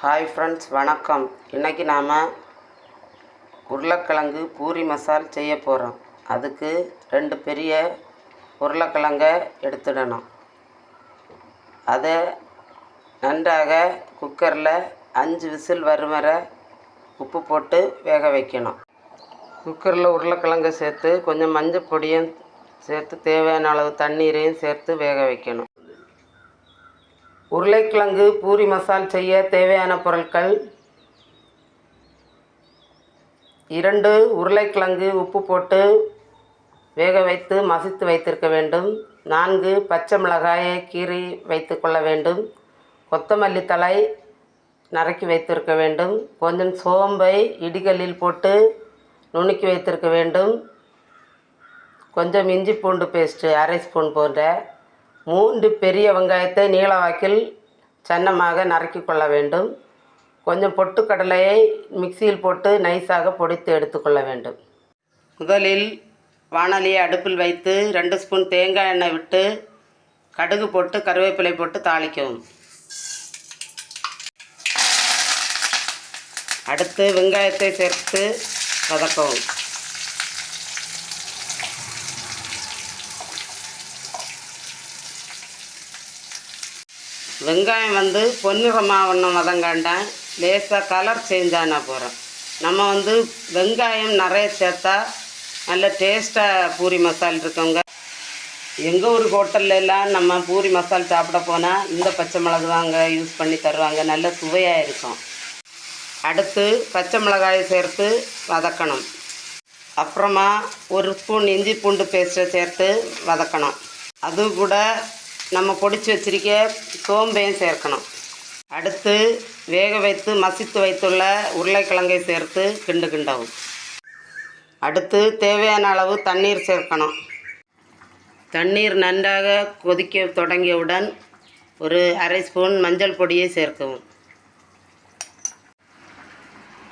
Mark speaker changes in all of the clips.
Speaker 1: Hi friends வணக்கம். இன்றைக்கி நாம் உருளைக்கிழங்கு பூரி மசால் செய்ய போகிறோம் அதுக்கு ரெண்டு பெரிய உருளைக்கிழங்கை எடுத்துடணும். அதை நன்றாக குக்கரில் அஞ்சு விசில் வரும் வரை உப்பு போட்டு வேக வைக்கணும். குக்கரில் உருளைக்கிழங்கை சேர்த்து கொஞ்சம் மஞ்சள் பொடியும் சேர்த்து தேவையான அளவு தண்ணீரையும் சேர்த்து வேக வைக்கணும். உருளைக்கிழங்கு பூரி மசால் செய்ய தேவையான பொருட்கள். இரண்டு உருளைக்கிழங்கு உப்பு போட்டு வேக வைத்து மசித்து வைத்திருக்க வேண்டும். நான்கு பச்சை மிளகாயை கீறி வைத்து கொள்ள வேண்டும். கொத்தமல்லி தழை நறுக்கி வைத்திருக்க வேண்டும். கொஞ்சம் சோம்பை இடிகல்லில் போட்டு நுணுக்கி வைத்திருக்க வேண்டும். கொஞ்சம் இஞ்சி பூண்டு பேஸ்ட்டு அரை ஸ்பூன் போன்ற மூன்று பெரிய வெங்காயத்தை நீளவாக்கில் சன்னமாக நறுக்கி கொள்ள வேண்டும். கொஞ்சம் பொட்டுக்கடலையை மிக்சியில் போட்டு நைஸாக பொடித்து எடுத்துக்கொள்ள வேண்டும். முதலில் வானலியை அடுப்பில் வைத்து ரெண்டு ஸ்பூன் தேங்காய் எண்ணெய் விட்டு கடுகு போட்டு கருவேப்பிலை போட்டு தாளிக்கவும். அடுத்து வெங்காயத்தை சேர்த்து வதக்கவும். வெங்காயம் வந்து பொன்னிறமாக ஒன்றும் வதங்காண்டான் லேசாக கலர் சேஞ்ச் ஆன போகிறோம் நம்ம வந்து வெங்காயம் நிறைய சேர்த்தா நல்ல டேஸ்ட்டாக பூரி மசால் இருக்கவங்க. எங்கள் ஊர் ஹோட்டல்ல எல்லாம் நம்ம பூரி மசால் சாப்பிட போனால் இந்த பச்சை மிளகு வாங்க யூஸ் பண்ணி தருவாங்க. நல்ல சுவையாக இருக்கும். அடுத்து பச்சை மிளகாயை சேர்த்து வதக்கணும். அப்புறமா ஒரு ஸ்பூன் இஞ்சி பூண்டு பேஸ்ட்டை சேர்த்து வதக்கணும். அது கூட நம்ம பொடிச்சு வச்சிருக்க சோம்பையும் சேர்க்கணும். அடுத்து வேக வைத்து மசித்து வைத்துள்ள உருளைக்கிழங்கை சேர்த்து கிண்டு கிண்டவும். அடுத்து தேவையான அளவு தண்ணீர் சேர்க்கணும். தண்ணீர் நன்றாக கொதிக்க தொடங்கியவுடன் ஒரு அரை ஸ்பூன் மஞ்சள் பொடியை சேர்க்கவும்.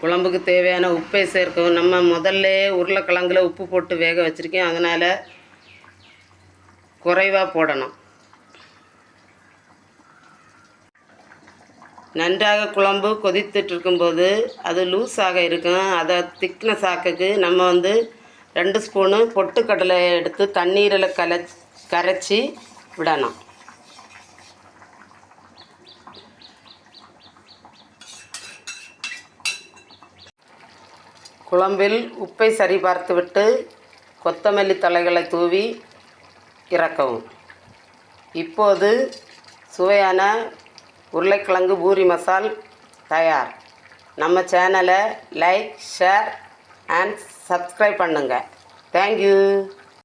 Speaker 1: குழம்புக்கு தேவையான உப்பை சேர்க்கவும். நம்ம முதல்ல உருளைக்கிழங்குல உப்பு போட்டு வேக வச்சுருக்கேன். அதனால் குறைவாக போடணும். நன்றாக குழம்பு கொதித்துட்ருக்கும்போது அது லூஸாக இருக்கும். அதை திக்னஸ் ஆக்கக்கு நம்ம வந்து ரெண்டு ஸ்பூனு பொட்டுக்கடலை எடுத்து தண்ணீரில் கல கரைச்சி விடணும். குழம்பில் உப்பை சரிபார்த்துவிட்டு கொத்தமல்லி தழைகளை தூவி இறக்கவும். இப்போது சுவையான உருளைக்கிழங்கு பூரி மசால் தயார். நம்ம சேனலை லைக் ஷேர் அண்ட் சப்ஸ்கிரைப் பண்ணுங்கள் தேங்க்யூ.